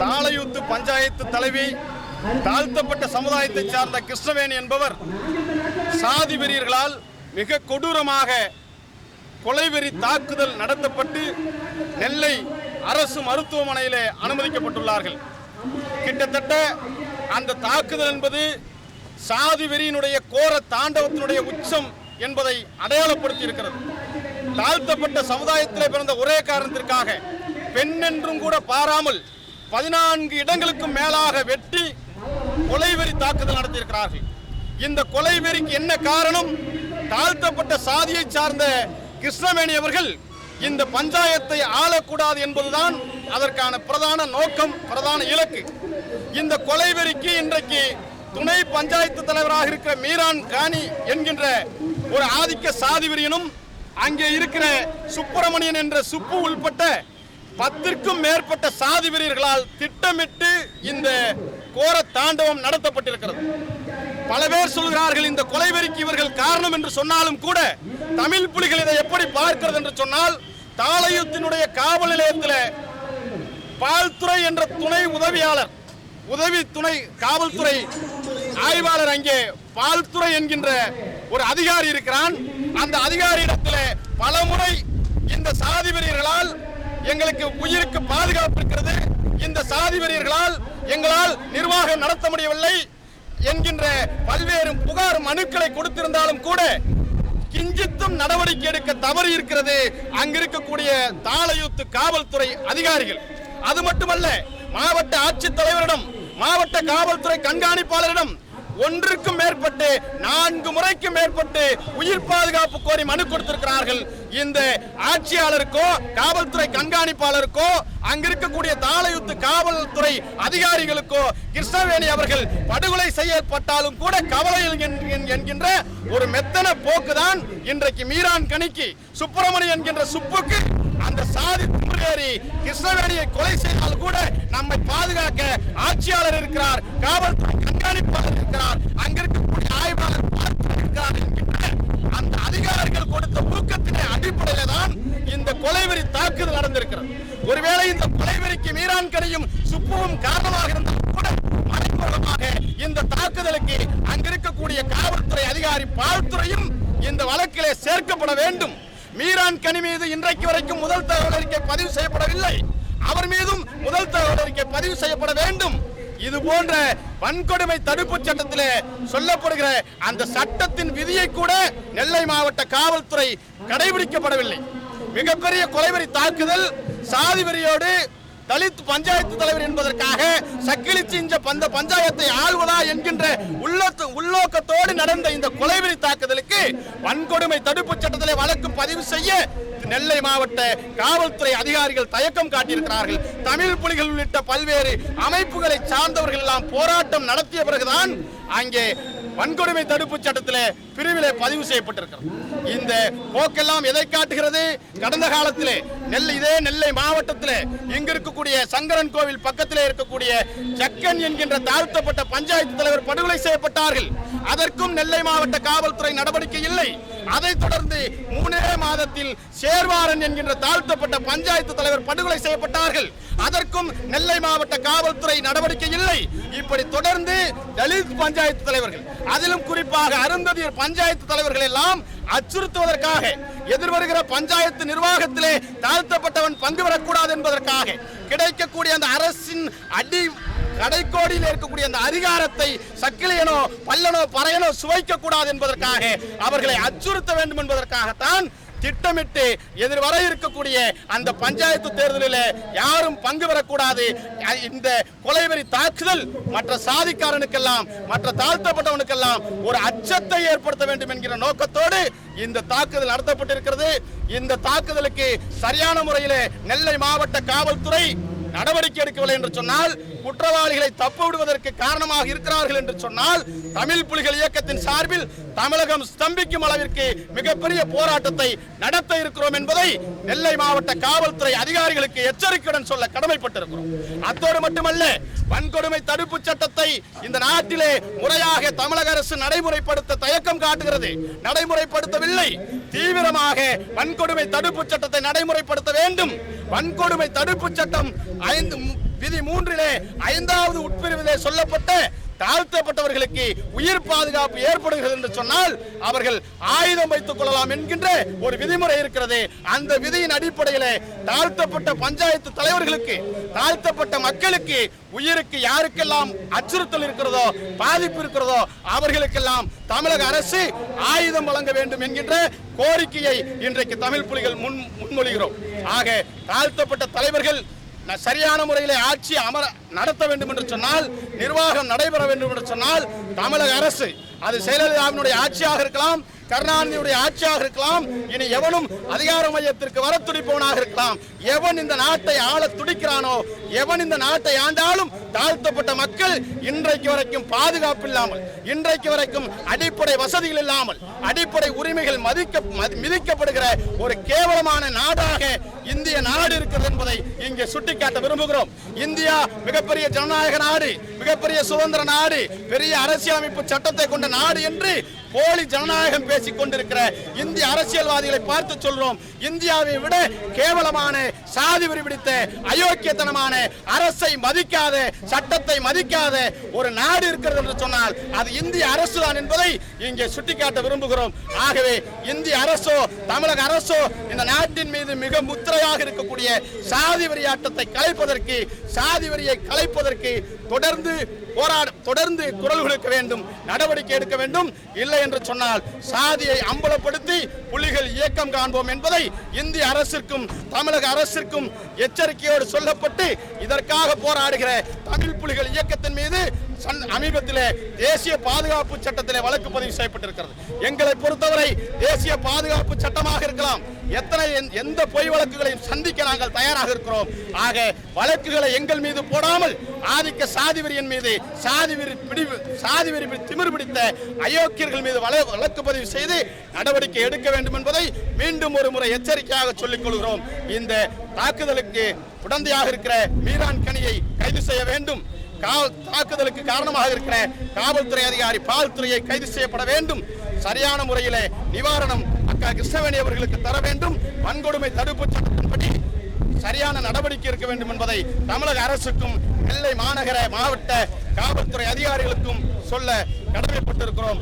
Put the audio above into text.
தாளையூத்து பஞ்சாயத்து தலைவி தாழ்த்தப்பட்ட சமுதாயத்தை சார்ந்த கிருஷ்ணவேணி என்பவர் சாதி வெறியர்களால் மிக கொடூரமாக கொலைவெறி தாக்குதல் நடத்தப்பட்டு நெல்லை அரசு மருத்துவமனையிலே அனுமதிக்கப்பட்டுள்ளார்கள். கிட்டத்தட்ட அந்த தாக்குதல் என்பது சாதி வெறியினுடைய கோர தாண்டவத்தினுடைய உச்சம் என்பதை அடையாளப்படுத்தி இருக்கிறது தாழ்த்தப்பட்ட சமுதாயத்தில் பிறந்த ஒரே காரணத்திற்காக பெண் என்றும் கூட பாராமல் பதினான்கு இடங்களுக்கும் மேலாக வெட்டி கொலைவெறி தாக்குதல் நடத்தியிருக்கிறார்கள். இந்த கொலைவெறிக்கு என்ன காரணம்? தாழ்த்தப்பட்ட சாதியை சார்ந்த கிருஷ்ணவேணி அவர்கள் இந்த பஞ்சாயத்தை ஆளக்கூடாது என்பதுதான் அதற்கான பிரதான நோக்கம் பிரதான இலக்கு. இந்த கொலைவெறிக்கு இன்றைக்கு துணை பஞ்சாயத்து தலைவராக இருக்கிற மீரான் காணி என்கின்ற ஒரு ஆதிக்க சாதிவெறியனும் அங்கே இருக்கிற சுப்பிரமணியன் என்ற சுப்பு உள்பட்ட பத்திற்கும் மேற்பட்ட சாதி வீரர்களால் திட்டமிட்டு இந்த கோர தாண்டவம் நடத்தப்பட்டிருக்கிறது. பல பேர் சொல்கிறார்கள் இந்த கொலைவெறிக்கு இவர்கள் காரணம் என்று சொன்னாலும் கூட தமிழ் புலிகள் இதை எப்படி பார்க்கிறது என்று சொன்னால் தாளையத்தினுடைய காவல் நிலையத்தில் பால்துறை என்ற துணை உதவியாளர் உதவி துணை காவல்துறை ஆய்வாளர் அங்கே பால்துறை என்கின்ற ஒரு அதிகாரி இருக்கிறான். அந்த அதிகாரியிடத்தில் பலமுறை இந்த சாதி வெறியர்களால் எங்களுக்கு உயிருக்கு பாதுகாப்பு இருக்கிறது. இந்த சாதி வெறியர்களால் எங்களால் நிர்வாகம் நடத்த முடியவில்லை என்கின்ற பல்வேறு புகார் மனுக்களை கொடுத்திருந்தாலும் கூட கிஞ்சித்தும் நடவடிக்கை எடுக்க தவறி இருக்கிறது. அங்கிருக்கக்கூடிய தாளையூத்து காவல்துறை அதிகாரிகள். அது மட்டுமல்ல மாவட்ட ஆட்சித்தலைவரிடம் மாவட்ட காவல்துறை கண்காணிப்பாளரிடம் ஒன்றுக்கும் மேற்பட்டு நான்கு முறைக்கும் மேற்பட்டு உயிர் பாதுகாப்பு கோரி மனு கொடுத்திருக்கிறார்கள். இந்த ஆட்சியாளருக்கோ காவல்துறை கண்காணிப்பாளருக்கோ அங்கிருக்கக்கூடிய தாளையுத்து காவல்துறை அதிகாரிகளுக்கோ கிருஷ்ணவேணி அவர்கள் படுகொலை செய்யப்பட்டாலும் கூட கவலை என்கின்ற- ஒரு மெத்தன போக்குதான் இன்றைக்கு மீரான் கணிக்கு. சுப்பிரமணி என்கின்ற சுப்புக்கு அந்த சாதி குமுறேறி கிருஷ்ணவேணியை கொலை செய்தால் கூட நம்மை பாதுகாக்க ஆட்சியாளர் இருக்கிறார் காவல்துறை கண்காணிப்பாளர் இருக்கிறார் அங்கிருக்கக்கூடிய ஆய்வாளர் பார்த்து இருக்கிறார் என்கின்ற அந்த அதிகாரிகள் கொடுத்த ஊக்கத்தினை அடிப்படையில கொலைவெறி தாக்குதல் நடந்திருக்கிறது. ஒருவேளை இந்த கொலைவெறிக்கு மீரான் கரையும் சுப்புவும் காரணமாக இருந்தால் கூட மறைமுகமாக இந்த தாக்குதலுக்கு அங்கிருக்கக்கூடிய காவல்துறை அதிகாரி பால்துறையும் இந்த வழக்கிலே சேர்க்கப்பட வேண்டும். மீரான் கனி மீது இன்றைக்கு வரைக்கும் முதல் தகவல் அறிக்கை பதிவு செய்யப்படவில்லை. அவர் மீதும் முதல் தகவல் அறிக்கை பதிவு செய்யப்பட வேண்டும். இது போன்ற வன்கொடுமை தடுப்பு சட்டத்திலே சொல்லப்படுகிற அந்த சட்டத்தின் விதியை கூட நெல்லை மாவட்ட காவல்துறை கடைபிடிக்கப்படவில்லை. மிகப்பெரிய கொலைவெறி தாக்குதல் சாதி வெறியோடு தலித் பஞ்சாயத்து தலைவர் என்பதற்காக சக்கிலிச்சு இந்த பந்த பஞ்சாயத்தை ஆள்வதா என்கின்ற உள்ளத்து உள்நோக்கத்தோடு நடந்த இந்த கொலைவெறி தாக்குதலுக்கு வன்கொடுமை தடுப்பு சட்டத்திலே வழக்கு பதிவு செய்ய நெல்லை மாவட்ட காவல்துறை அதிகாரிகள் தயக்கம் காட்டியிருக்கிறார்கள். தமிழ் புலிகள் உள்ளிட்ட பல்வேறு அமைப்புகளை சார்ந்தவர்கள் எல்லாம் போராட்டம் நடத்திய பிறகுதான் அங்கே வன்கொடுமை தடுப்பு சட்டத்திலே பிரிவிலே பதிவு செய்யப்பட்டிருக்கிறது. இந்த போக்கெல்லாம் எதை காட்டுகிறது? கடந்த காலத்திலே நெல்லை இதே நெல்லை மாவட்டத்திலே இங்கு இருக்கக்கூடிய சங்கரன் கோவில் பக்கத்திலே இருக்கக்கூடிய சக்கன் என்கின்ற தாழ்த்தப்பட்ட பஞ்சாயத்து தலைவர் படுகொலை செய்யப்பட்டார்கள். அதற்கும் நெல்லை மாவட்ட காவல்துறை நடவடிக்கை இல்லை. அதைத் தொடர்ந்து மூணே மாதத்தில் சேர்வாரன் என்கின்ற தாழ்த்தப்பட்ட பஞ்சாயத்து தலைவர் படுகொலை செய்யப்பட்டார்கள். அதற்கும் நெல்லை மாவட்ட காவல்துறை நடவடிக்கை இல்லை. இப்படி தொடர்ந்து தலித் பஞ்சாயத்து தலைவர்கள் அதிலும் குறிப்பாக அருந்ததியர் பஞ்சாயத்து தலைவர்கள் எல்லாம் அச்சுறுத்துவதற்காக எதிர்வருகிற பஞ்சாயத்து நிர்வாகத்திலே தாழ்த்தப்பட்டவன் பங்கு பெறக்கூடாது என்பதற்காக கிடைக்கக்கூடிய அந்த அரசின் அடி கடைக்கோடியில் இருக்கக்கூடிய அந்த அதிகாரத்தை சக்கிலியனோ பல்லனோ பறையனோ சுவைக்க கூடாது என்பதற்காக அவர்களை அச்சுறுத்த வேண்டும் என்பதற்காகத்தான் திட்டமிட்டு எதிர்வர இருக்கக்கூடிய அந்த பஞ்சாயத்து தேர்தலில் யாரும் பங்கு பெறக்கூடாது. இந்த கொலைவெறி தாக்குதல் மற்ற சாதிக்காரனுக்கெல்லாம் மற்ற தாழ்த்தப்பட்டவனுக்கெல்லாம் ஒரு அச்சத்தை ஏற்படுத்த வேண்டும் என்கிற நோக்கத்தோடு இந்த தாக்குதல் நடத்தப்பட்டிருக்கிறது. இந்த தாக்குதலுக்கு சரியான முறையில் நெல்லை மாவட்ட காவல்துறை நடவடிக்கை எடுக்கவில்லை என்று சொன்னால் குற்றவாளிகளை தப்பு விடுவதற்கு காரணமாக இருக்கிறார்கள் என்று சொன்னால் தமிழ் புலிகள் இயக்கத்தின் சார்பில் தமிழகம் ஸ்தம்பிக்கும் அளவிற்கு மிகப்பெரிய போராட்டத்தை நடத்த இருக்கிறோம் என்பதை நெல்லை மாவட்ட காவல்துறை அதிகாரிகளுக்கு எச்சரிக்கையுடன் சொல்ல கடமைப்பட்டிருக்கிறோம். அத்தோடு மட்டுமல்ல வன்கொடுமை தடுப்பு சட்டத்தை இந்த நாட்டிலே முறையாக தமிழக அரசு நடைமுறைப்படுத்த தயக்கம் காட்டுகிறது. நடைமுறைப்படுத்தவில்லை. தீவிரமாக வன்கொடுமை தடுப்பு சட்டத்தை நடைமுறைப்படுத்த வேண்டும். வன்கொடுமை தடுப்பு சட்டம் ஐந்து மு- விதி மூன்றிலே ஐந்தாவது உட்பிரிவிலே சொல்லப்பட்ட தாழ்த்தப்பட்டவர்களுக்கு உயிர் பாதுகாப்பு ஏற்படுகிறது என்று சொன்னால் அவர்கள் ஆயுதம் வைத்துக் கொள்ளலாம் என்கின்ற ஒரு விதிமுறை இருக்கிறது. அந்த விதியின் அடிப்படையிலே தாழ்த்தப்பட்ட பஞ்சாயத்து தலைவர்களுக்கு தாழ்த்தப்பட்ட மக்களுக்கு உயிருக்கு யாருக்கெல்லாம் அச்சுறுத்தல் இருக்கிறதோ பாதிப்பு இருக்கிறதோ அவர்களுக்கெல்லாம் தமிழக அரசு ஆயுதம் வழங்க வேண்டும் என்கின்ற கோரிக்கையை இன்றைக்கு தமிழ் புலிகள் முன் முன்மொழிகிறோம். ஆக தாழ்த்தப்பட்ட தலைவர்கள் சரியான முறையில் ஆட்சி அமர நடத்த வேண்டும் என்று சொன்னால் நிர்வாகம் நடைபெற வேண்டும் என்று சொன்னால் தமிழக அரசு அது செயலலிதாவினுடைய ஆட்சியாக இருக்கலாம் கருணாநிதியுடைய ஆட்சியாக இருக்கலாம் இனி எவனும் அதிகார மையத்திற்கு வர துடிப்பவனாக இருக்கலாம் எவன் இந்த நாட்டை ஆள துடிக்கிறானோ எவன் இந்த நாட்டை ஆண்டாலும் தாழ்த்தப்பட்ட மக்கள் இன்றைக்கு வரைக்கும் பாதுகாப்பு இல்லாமல் இன்றைக்கு வரைக்கும் அடிப்படை வசதிகள் இல்லாமல் அடிப்படை உரிமைகள் மதிக்க மதி- மிதிக்கப்படுகிற ஒரு கேவலமான நாடாக இந்திய நாடு இருக்கிறது என்பதை இங்கே சுட்டிக்காட்ட விரும்புகிறோம். இந்தியா மிகப்பெரிய ஜனநாயக நாடு மிகப்பெரிய சுதந்திர நாடு பெரிய அரசியலமைப்பு சட்டத்தை கொண்ட நாடு என்று போலி ஜனநாயகம் பேசிக் கொண்டிருக்கிற இந்திய அரசியல்வாதிகளை பார்த்து சொல்றோம். இந்தியாவை விட கேவலமான சாதி வெறி பிடித்த அயோக்கியத்தனமான அரசை மதிக்காத சட்டத்தை மதிக்காத ஒரு நாடு இருக்கிறது என்று சொன்னால் அது இந்திய அரசு தான் என்பதை இங்கே சுட்டிக்காட்ட விரும்புகிறோம். ஆகவே இந்திய அரசோ தமிழக அரசோ இந்த நாட்டின் மீது மிக முத்திரையாக இருக்கக்கூடிய சாதி வெறியாட்டத்தை கலைப்பதற்கு சாதி வரியை கலைப்பதற்கு தொடர்ந்து போராட தொடர்ந்து குரல் கொடுக்க வேண்டும் நடவடிக்கை எடுக்க வேண்டும். இல்லை என்று சொன்னால் சாதியை அம்பலப்படுத்தி புலிகள் இயக்கம் காண்போம் என்பதை இந்திய அரசிற்கும் தமிழக அரசு அரசிற்கும் எச்சரிக்கையோடு சொல்லப்பட்டு இதற்காக போராடுகிற தமிழ் புலிகள் இயக்கத்தின் மீது சமீபத்திலே தேசிய பாதுகாப்பு சட்டத்திலே வழக்கு பதிவு செய்யப்பட்டிருக்கிறது. எங்களை பொறுத்தவரை தேசிய பாதுகாப்பு சட்டமாக இருக்கலாம். எத்தனை எந்த- எந்த பொய் வழக்குகளையும் சந்திக்க நாங்கள் தயாராக இருக்கிறோம். ஆக வழக்குகளை எங்கள் மீது போடாமல் ஆதிக்க சாதிவெறியின் மீது சாதி வெறி பிடிவு சாதி திமிர் பிடித்த அயோக்கியர்கள் மீது வழக்கு பதிவு செய்து நடவடிக்கை எடுக்க வேண்டும் என்பதை மீண்டும் ஒரு முறை எச்சரிக்கையாக சொல்லிக் கொள்கிறோம். இந்த தாக்குதலுக்கு உடந்தையாக இருக்கிற மீரான் கனியை கைது செய்ய வேண்டும். தாக்குதலுக்கு காரணமாக இருக்கிற காவல்துறை அதிகாரி பால்துறையை கைது செய்யப்பட வேண்டும். சரியான முறையிலே நிவாரணம் அக்கா கிருஷ்ணவேணி அவர்களுக்கு தர வேண்டும். வன்கொடுமை தடுப்பு சட்டத்தின்படி சரியான நடவடிக்கை இருக்க வேண்டும் என்பதை தமிழக அரசுக்கும் நெல்லை மாநகர மாவட்ட காவல்துறை அதிகாரிகளுக்கும் சொல்ல கடமைப்பட்டிருக்கிறோம்.